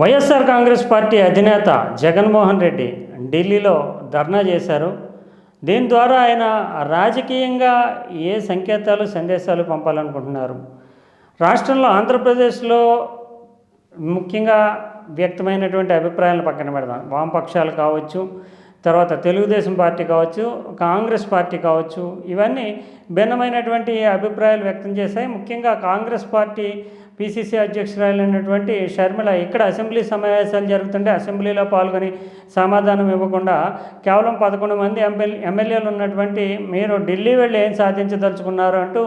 YSR Congress party అధినేత జగన్మోహన్ రెడ్డి ఢిల్లీలో ధర్నా చేశారు. దీని ద్వారా ఆయన రాజకీయంగా ఏ సంకేతాలు సందేశాలు పంపాలనుకుంటున్నారు? రాష్ట్రంలో ఆంధ్రప్రదేశ్లో ముఖ్యంగా వ్యక్తమైనటువంటి అభిప్రాయాలను పక్కన పెడదాం. వామపక్షాలు కావచ్చు తర్వాత తెలుగుదేశం పార్టీ కావచ్చు కాంగ్రెస్ పార్టీ కావచ్చు ఇవన్నీ భిన్నమైనటువంటి అభిప్రాయాలు వ్యక్తం చేశాయి. ముఖ్యంగా కాంగ్రెస్ పార్టీ పిసిసి అధ్యక్షురాలైనటువంటి షర్మిల ఇక్కడ అసెంబ్లీ సమావేశాలు జరుగుతుంటే అసెంబ్లీలో పాల్గొని సమాధానం ఇవ్వకుండా కేవలం పదకొండు మంది ఎమ్మెల్యే ఎమ్మెల్యేలు ఉన్నటువంటి మీరు ఢిల్లీ వెళ్ళి ఏం సాధించదలుచుకున్నారు అంటూ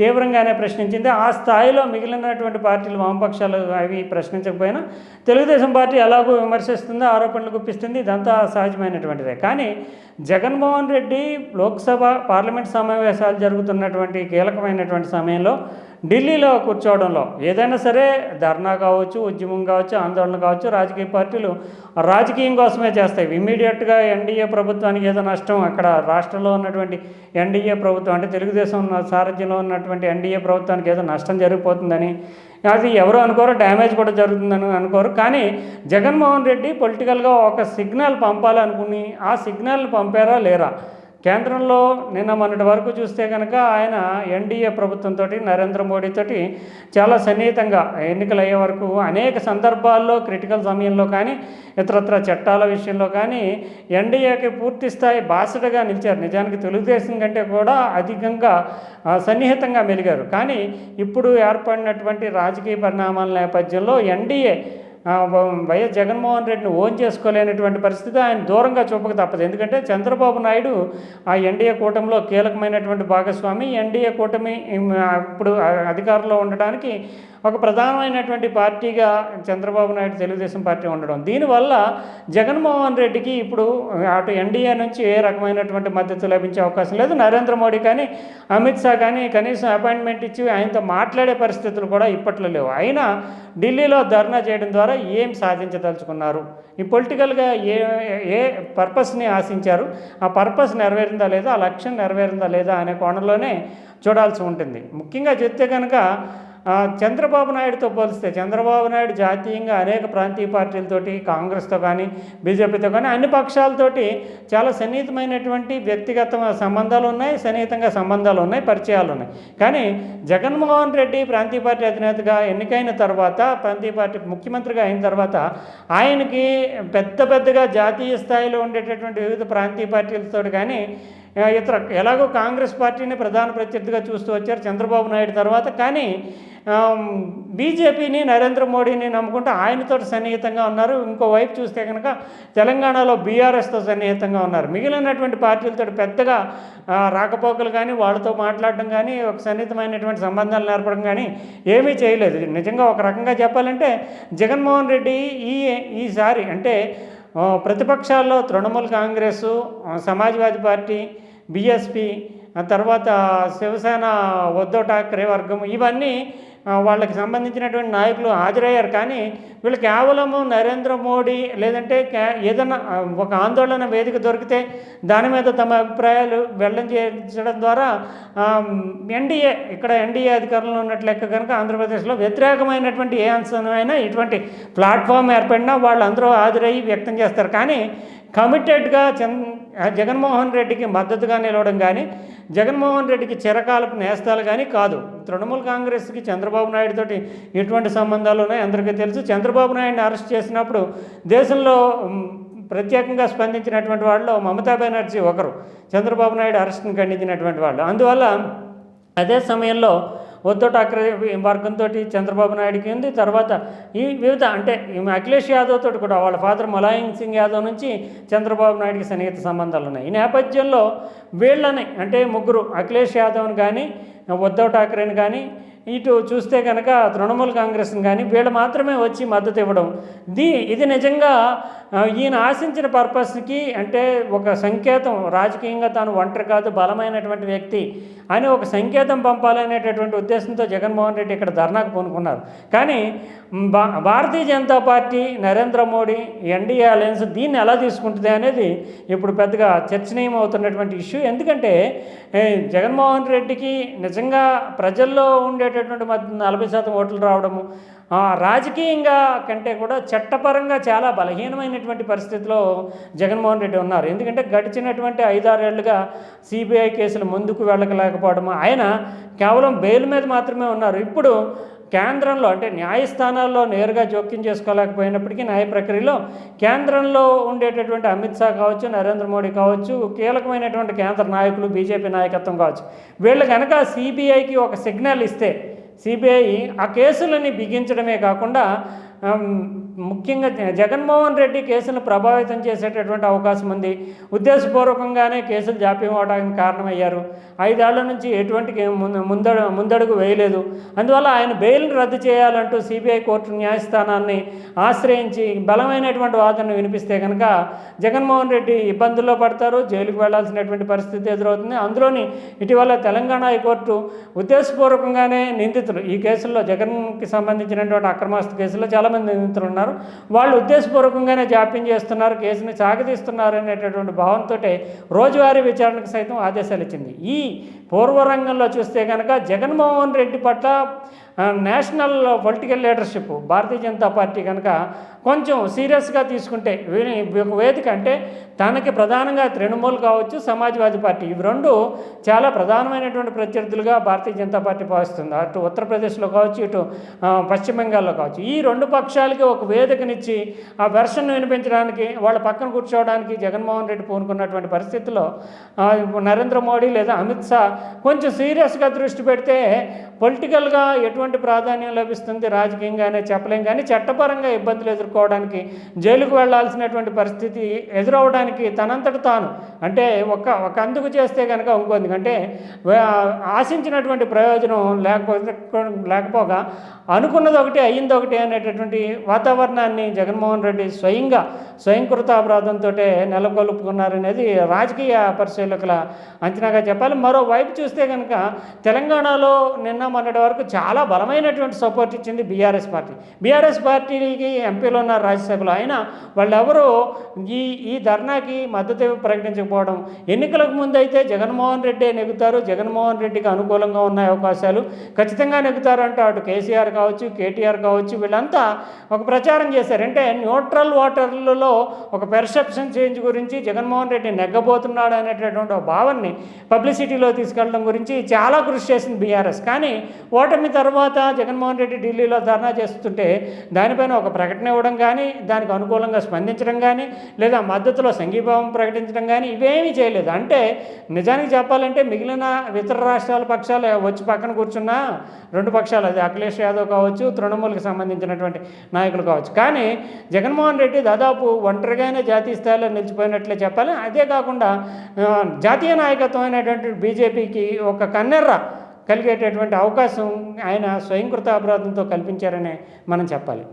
తీవ్రంగానే ప్రశ్నించింది. ఆ స్థాయిలో మిగిలినటువంటి పార్టీలు వామపక్షాలు అవి ప్రశ్నించకపోయినా తెలుగుదేశం పార్టీ ఎలాగో విమర్శిస్తుందో ఆరోపణలు గుప్పిస్తుంది. ఇదంతా సహజమైనటువంటిదే. కానీ జగన్మోహన్ రెడ్డి లోక్సభ పార్లమెంట్ సమావేశాలు జరుగుతున్నటువంటి కీలకమైనటువంటి సమయంలో ఢిల్లీలో కూర్చోవడంలో ఏదైనా సరే ధర్నా కావచ్చు ఉద్యమం కావచ్చు ఆందోళన కావచ్చు రాజకీయ పార్టీలు రాజకీయం కోసమే చేస్తాయి. ఇమీడియట్గా ఎన్డీఏ ప్రభుత్వానికి ఏదో నష్టం అక్కడ రాష్ట్రంలో ఉన్నటువంటి ఎన్డీఏ ప్రభుత్వం అంటే తెలుగుదేశం ఉన్న సారథ్యంలో ఉన్నటువంటి ఎన్డీఏ ప్రభుత్వానికి ఏదో నష్టం జరిగిపోతుందని అది ఎవరు అనుకోరు డ్యామేజ్ కూడా జరుగుతుందని అనుకోరు. కానీ జగన్మోహన్ రెడ్డి పొలిటికల్గా ఒక సిగ్నల్ పంపాలనుకుని ఆ సిగ్నల్ పంపారా లేరా? కేంద్రంలో నిన్న మొన్నటి వరకు చూస్తే కనుక ఆయన ఎన్డీఏ ప్రభుత్వంతో నరేంద్ర మోడీతో చాలా సన్నిహితంగా ఎన్నికలు అయ్యే వరకు అనేక సందర్భాల్లో క్రిటికల్ సమయంలో కానీ ఇతరత్ర చట్టాల విషయంలో కానీ ఎన్డీఏకి పూర్తి స్థాయి బాసటగా నిలిచారు. నిజానికి తెలుగుదేశం కంటే కూడా అధికంగా సన్నిహితంగా మెలిగారు. కానీ ఇప్పుడు ఏర్పడినటువంటి రాజకీయ పరిణామాల నేపథ్యంలో ఎన్డీఏ వైఎస్ జగన్మోహన్ రెడ్డిని ఓన్ చేసుకోలేనటువంటి పరిస్థితి ఆయన దూరంగా చూపక తప్పదు. ఎందుకంటే చంద్రబాబు నాయుడు ఆ ఎన్డీఏ కూటమిలో కీలకమైనటువంటి భాగస్వామి. ఎన్డీఏ కూటమి ఇప్పుడు అధికారంలో ఉండడానికి ఒక ప్రధానమైనటువంటి పార్టీగా చంద్రబాబు నాయుడు తెలుగుదేశం పార్టీ ఉండడం. దీనివల్ల జగన్మోహన్ రెడ్డికి ఇప్పుడు అటు ఎన్డీఏ నుంచి ఏ రకమైనటువంటి మద్దతు లభించే అవకాశం లేదు. నరేంద్ర మోడీ కానీ అమిత్ షా కానీ కనీసం అపాయింట్మెంట్ ఇచ్చి ఆయనతో మాట్లాడే పరిస్థితులు కూడా ఇప్పట్లో లేవు. అయినా ఢిల్లీలో ధర్నా చేయడం ద్వారా ఏం సాధించదలుచుకున్నారు? ఈ పొలిటికల్గా ఏ ఏ పర్పస్ని ఆశించారు? ఆ పర్పస్ నెరవేరిందా లేదా? ఆ లక్ష్యం నెరవేరిందా లేదా అనే కోణంలోనే చూడాల్సి ఉంటుంది. ముఖ్యంగా చెప్తే కనుక చంద్రబాబు నాయుడుతో పోలిస్తే చంద్రబాబు నాయుడు జాతీయంగా అనేక ప్రాంతీయ పార్టీలతోటి కాంగ్రెస్తో కానీ బీజేపీతో కానీ అన్ని పక్షాలతోటి చాలా సన్నిహితమైనటువంటి వ్యక్తిగత సంబంధాలు ఉన్నాయి సన్నిహితంగా సంబంధాలు ఉన్నాయి పరిచయాలు ఉన్నాయి. కానీ జగన్మోహన్ రెడ్డి ప్రాంతీయ పార్టీ అధినేతగా ఎన్నికైన తర్వాత ప్రాంతీయ పార్టీ ముఖ్యమంత్రిగా అయిన తర్వాత ఆయనకి పెద్ద పెద్దగా జాతీయ స్థాయిలో ఉండేటటువంటి వివిధ ప్రాంతీయ పార్టీలతో కానీ ఇతర ఎలాగో కాంగ్రెస్ పార్టీని ప్రధాన ప్రత్యర్థిగా చూస్తూ వచ్చారు చంద్రబాబు నాయుడు తర్వాత. కానీ బీజేపీని నరేంద్ర మోడీని నమ్ముకుంటూ ఆయనతో సన్నిహితంగా ఉన్నారు. ఇంకోవైపు చూస్తే కనుక తెలంగాణలో బీఆర్ఎస్తో సన్నిహితంగా ఉన్నారు. మిగిలినటువంటి పార్టీలతో పెద్దగా రాకపోకలు కానీ వాళ్ళతో మాట్లాడడం కానీ ఒక సన్నిహితమైనటువంటి సంబంధాలు నేర్పడం కానీ ఏమీ చేయలేదు. నిజంగా ఒక రకంగా చెప్పాలంటే జగన్మోహన్ రెడ్డి ఈ ఈసారి అంటే ప్రతిపక్షాల్లో తృణమూల్ కాంగ్రెస్ సమాజ్వాదీ పార్టీ బీఎస్పీ తర్వాత శివసేన ఉద్ధవ్ ఠాక్రే వర్గం ఇవన్నీ వాళ్ళకి సంబంధించినటువంటి నాయకులు హాజరయ్యారు. కానీ వీళ్ళు కేవలము నరేంద్ర మోడీ లేదంటే ఏదైనా ఒక ఆందోళన వేదిక దొరికితే దాని మీద తమ అభిప్రాయాలు వెళ్ళం చేయించడం ద్వారా ఎన్డీఏ ఇక్కడ ఎన్డీఏ అధికారంలో ఉన్నట్లు లెక్క కనుక ఆంధ్రప్రదేశ్లో వ్యతిరేకమైనటువంటి ఏ అంశమైనా ఇటువంటి ప్లాట్ఫామ్ ఏర్పడినా వాళ్ళందరూ హాజరయ్యి వ్యక్తం చేస్తారు. కానీ కమిటెడ్గా చంద్ర జగన్మోహన్ రెడ్డికి మద్దతుగా నిలవడం కానీ జగన్మోహన్ రెడ్డికి చిరకాలపు నేస్తాలు కానీ కాదు. తృణమూల్ కాంగ్రెస్కి చంద్రబాబు నాయుడు తోటి ఎటువంటి సంబంధాలు ఉన్నాయి అందరికీ తెలుసు. చంద్రబాబు నాయుడిని అరెస్ట్ చేసినప్పుడు దేశంలో ప్రత్యేకంగా స్పందించినటువంటి వాళ్ళు మమతా బెనర్జీ ఒకరు. చంద్రబాబు నాయుడు అరెస్ట్ని ఖండించినటువంటి వాళ్ళు. అందువల్ల అదే సమయంలో ఉద్ధవ్ ఠాక్రే వర్గంతో చంద్రబాబు నాయుడుకి ఉంది. తర్వాత ఈ వివిధ అంటే అఖిలేష్ యాదవ్ తోటి కూడా వాళ్ళ ఫాదర్ ములాయం సింగ్ యాదవ్ నుంచి చంద్రబాబు నాయుడికి సన్నిహిత సంబంధాలు ఉన్నాయి. ఈ నేపథ్యంలో వీళ్ళని అంటే ముగ్గురు అఖిలేష్ యాదవ్ని కానీ ఉద్ధవ్ ఠాక్రేని కానీ ఇటు చూస్తే కనుక తృణమూల్ కాంగ్రెస్ని కానీ వీళ్ళు మాత్రమే వచ్చి మద్దతు ఇవ్వడం. దీ ఇది నిజంగా ఈయన ఆశించిన పర్పస్కి అంటే ఒక సంకేతం రాజకీయంగా తాను ఒంటరి కాదు బలమైనటువంటి వ్యక్తి అని ఒక సంకేతం పంపాలనేటటువంటి ఉద్దేశంతో జగన్మోహన్ రెడ్డి ఇక్కడ ధర్నాకు పూనుకున్నారు. కానీ భా Bharatiya Janata party Narendra Modi NDA alliance దీన్ని ఎలా తీసుకుంటుంది అనేది ఇప్పుడు పెద్దగా చర్చనీయం అవుతున్నటువంటి ఇష్యూ. ఎందుకంటే జగన్మోహన్ రెడ్డికి నిజంగా ప్రజల్లో ఉండేటటువంటి మధ్య నలభై శాతం ఓట్లు రావడము రాజకీయంగా కంటే కూడా చట్టపరంగా చాలా బలహీనమైనటువంటి పరిస్థితిలో జగన్మోహన్ రెడ్డి ఉన్నారు. ఎందుకంటే గడిచినటువంటి ఐదారేళ్ళుగా సిబిఐ కేసులు ముందుకు వెళ్ళకలేకపోవడం ఆయన కేవలం బెయిల్ మీద మాత్రమే ఉన్నారు. ఇప్పుడు కేంద్రంలో అంటే న్యాయస్థానాల్లో నేరుగా జోక్యం చేసుకోలేకపోయినప్పటికీ న్యాయ ప్రక్రియలో కేంద్రంలో ఉండేటటువంటి అమిత్ షా కావచ్చు నరేంద్ర మోడీ కావచ్చు కీలకమైనటువంటి కేంద్ర నాయకులు బీజేపీ నాయకత్వం కావచ్చు. వీళ్ళు కనుక సిబిఐకి ఒక సిగ్నల్ ఇస్తే సిబిఐ ఆ కేసులని బిగించడమే కాకుండా ముఖ్యంగా జగన్మోహన్ రెడ్డి కేసును ప్రభావితం చేసేటటువంటి అవకాశం ఉంది. ఉద్దేశపూర్వకంగానే కేసులు జాప్యం అవడానికి కారణమయ్యారు. ఐదేళ్ళ నుంచి ఎటువంటి ముందడు ముందడుగు వేయలేదు. అందువల్ల ఆయన బెయిల్ రద్దు చేయాలంటూ సిబిఐ కోర్టు న్యాయస్థానాన్ని ఆశ్రయించి బలమైనటువంటి వాదనను వినిపిస్తే కనుక జగన్మోహన్ రెడ్డి ఇబ్బందుల్లో పడతారు జైలుకు వెళ్ళాల్సినటువంటి పరిస్థితి ఎదురవుతుంది. అందులోని ఇటీవల తెలంగాణ హైకోర్టు ఉద్దేశపూర్వకంగానే నిందితులు. ఈ కేసుల్లో జగన్కి సంబంధించినటువంటి అక్రమాస్తు కేసుల్లో చాలామంది నిందితులు ఉన్నారు వాళ్ళు ఉద్దేశపూర్వకంగానే జాప్యం చేస్తున్నారు కేసుని సాగదీస్తున్నారు అనేటటువంటి భావంతో రోజువారీ విచారణకు సైతం ఆదేశాలు ఇచ్చింది. ఈ పూర్వరంగంలో చూస్తే కనుక జగన్మోహన్ రెడ్డి పట్ల national political leadership Bharatiya Janata party కనుక కొంచెం సీరియస్గా తీసుకుంటే ఒక వేదిక అంటే తనకి ప్రధానంగా తృణమూల్ కావచ్చు సమాజ్వాదీ పార్టీ. ఇవి రెండు చాలా ప్రధానమైనటువంటి ప్రత్యర్థులుగా భారతీయ జనతా పార్టీ భావిస్తుంది. అటు ఉత్తరప్రదేశ్లో కావచ్చు ఇటు పశ్చిమ బెంగాల్లో కావచ్చు. ఈ రెండు పక్షాలకి ఒక వేదికనిచ్చి ఆ వెర్షన్ వినిపించడానికి వాళ్ళ పక్కన కూర్చోవడానికి జగన్మోహన్ రెడ్డి పూనుకున్నటువంటి పరిస్థితుల్లో నరేంద్ర మోడీ లేదా అమిత్ షా కొంచెం సీరియస్గా దృష్టి పెడితే పొలిటికల్గా ఎటువంటి ప్రాధాన్యం లభిస్తుంది? రాజకీయంగానే చెప్పలేం. కానీ చట్టపరంగా ఇబ్బందులు ఎదుర్కోవడానికి జైలుకు వెళ్ళాల్సినటువంటి పరిస్థితి ఎదురవడానికి తనంతట తాను అంటే ఒక ఒక అందుకు చేస్తే కనుక ఇంకొంది. అంటే ఆశించినటువంటి ప్రయోజనం లేకపోతే లేకపోగా అనుకున్నది ఒకటి అయ్యింది ఒకటి అనేటటువంటి వాతావరణాన్ని జగన్మోహన్ రెడ్డి స్వయంగా స్వయంకృత అపరాధంతో నెలకొల్పుకున్నారనేది రాజకీయ పరిశీలకుల అంచనాగా చెప్పాలి. మరోవైపు చూస్తే కనుక తెలంగాణలో నిన్న మొన్నటి వరకు చాలా బలమైనటువంటి సపోర్ట్ ఇచ్చింది బీఆర్ఎస్ పార్టీ. బీఆర్ఎస్ పార్టీకి ఎంపీలు ఉన్నారు రాజ్యసభలో. అయినా వాళ్ళెవరూ ఈ ఈ ధర్నాకి మద్దతు ప్రకటించకపోవడం ఎన్నికలకు ముందు అయితే జగన్మోహన్ రెడ్డి నెగుతారు జగన్మోహన్ రెడ్డికి అనుకూలంగా ఉన్న అవకాశాలు ఖచ్చితంగా నెగుతారంటే అటు కేసీఆర్ కావచ్చు కేటీఆర్ కావచ్చు వీళ్ళంతా ఒక ప్రచారం చేశారు. అంటే న్యూట్రల్ వాటర్లలో ఒక పెర్సెప్షన్ చేంజ్ గురించి జగన్మోహన్ రెడ్డి నెగ్గబోతున్నాడు అనేటటువంటి ఒక భావాన్ని పబ్లిసిటీలో తీసుకెళ్ళడం గురించి చాలా కృషి చేసింది బీఆర్ఎస్. కానీ ఓటమి తర్వాత జగన్మోహన్ రెడ్డి ఢిల్లీలో ధర్నా చేస్తుంటే దానిపైన ఒక ప్రకటన ఇవ్వడం కానీ దానికి అనుకూలంగా స్పందించడం కానీ లేదా మద్దతులో సంఘీభావం ప్రకటించడం కానీ ఇవేమీ చేయలేదు. అంటే నిజానికి చెప్పాలంటే మిగిలిన ఇతర రాష్ట్రాల పక్షాలు వచ్చి పక్కన కూర్చున్న రెండు పక్షాలు అది అఖిలేష్ యాదవ్ కావచ్చు తృణమూల్కి సంబంధించినటువంటి నాయకులు కావచ్చు. కానీ జగన్మోహన్ రెడ్డి దాదాపు ఒంటరిగానే జాతీయ స్థాయిలో నిలిచిపోయినట్లే చెప్పాలి. అదే కాకుండా జాతీయ నాయకత్వం అయినటువంటి బీజేపీకి ఒక కన్నెర్ర కలిగేటటువంటి అవకాశం ఆయన స్వయంకృత అపరాధంతో కల్పించారనే మనం చెప్పాలి.